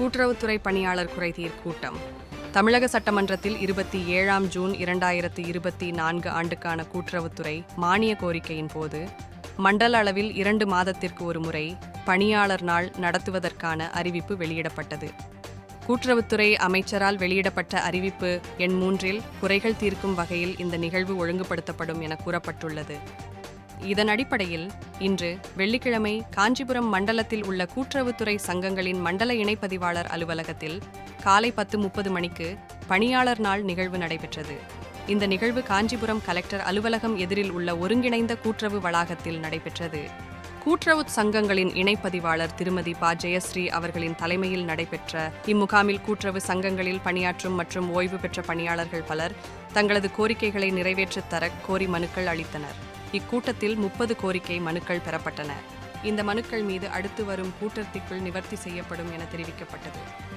கூட்டுறவுத்துறை பணியாளர் குறைதீர் கூட்டம். தமிழக சட்டமன்றத்தில் இருபத்தி ஏழாம் ஜூன் இரண்டாயிரத்தி இருபத்தி நான்கு ஆண்டுக்கான கூட்டுறவுத்துறை மானிய கோரிக்கையின் போது மண்டல அளவில் இரண்டு மாதத்திற்கு ஒரு முறை பணியாளர் நாள் நடத்துவதற்கான அறிவிப்பு வெளியிடப்பட்டது. கூட்டுறவுத்துறை அமைச்சரால் வெளியிடப்பட்ட அறிவிப்பு எண் மூன்றில் குறைகள் தீர்க்கும் வகையில் இந்த நிகழ்வு ஒழுங்குபடுத்தப்படும் என கூறப்பட்டுள்ளது. இதன் அடிப்படையில் இன்று வெள்ளிக்கிழமை காஞ்சிபுரம் மண்டலத்தில் உள்ள கூட்டுறவுத்துறை சங்கங்களின் மண்டல இணைப்பதிவாளர் அலுவலகத்தில் காலை பத்து முப்பது மணிக்கு பணியாளர் நாள் நிகழ்வு நடைபெற்றது. இந்த நிகழ்வு காஞ்சிபுரம் கலெக்டர் அலுவலகம் எதிரில் உள்ள ஒருங்கிணைந்த கூட்டுறவு வளாகத்தில் நடைபெற்றது. கூட்டுறவு சங்கங்களின் இணைப்பதிவாளர் திருமதி பா. ஜெயஸ்ரீ அவர்களின் தலைமையில் நடைபெற்ற இம்முகாமில் கூட்டுறவு சங்கங்களில் பணியாற்றும் மற்றும் ஓய்வு பெற்ற பணியாளர்கள் பலர் தங்களது கோரிக்கைகளை நிறைவேற்றித் தர கோரி மனுக்கள் அளித்தனர். இக்கூட்டத்தில் முப்பது கோரிக்கை மனுக்கள் பெறப்பட்டன. இந்த மனுக்கள் மீது அடுத்து வரும் கூட்டத்திற்குள் நிவர்த்தி செய்யப்படும் என தெரிவிக்கப்பட்டது.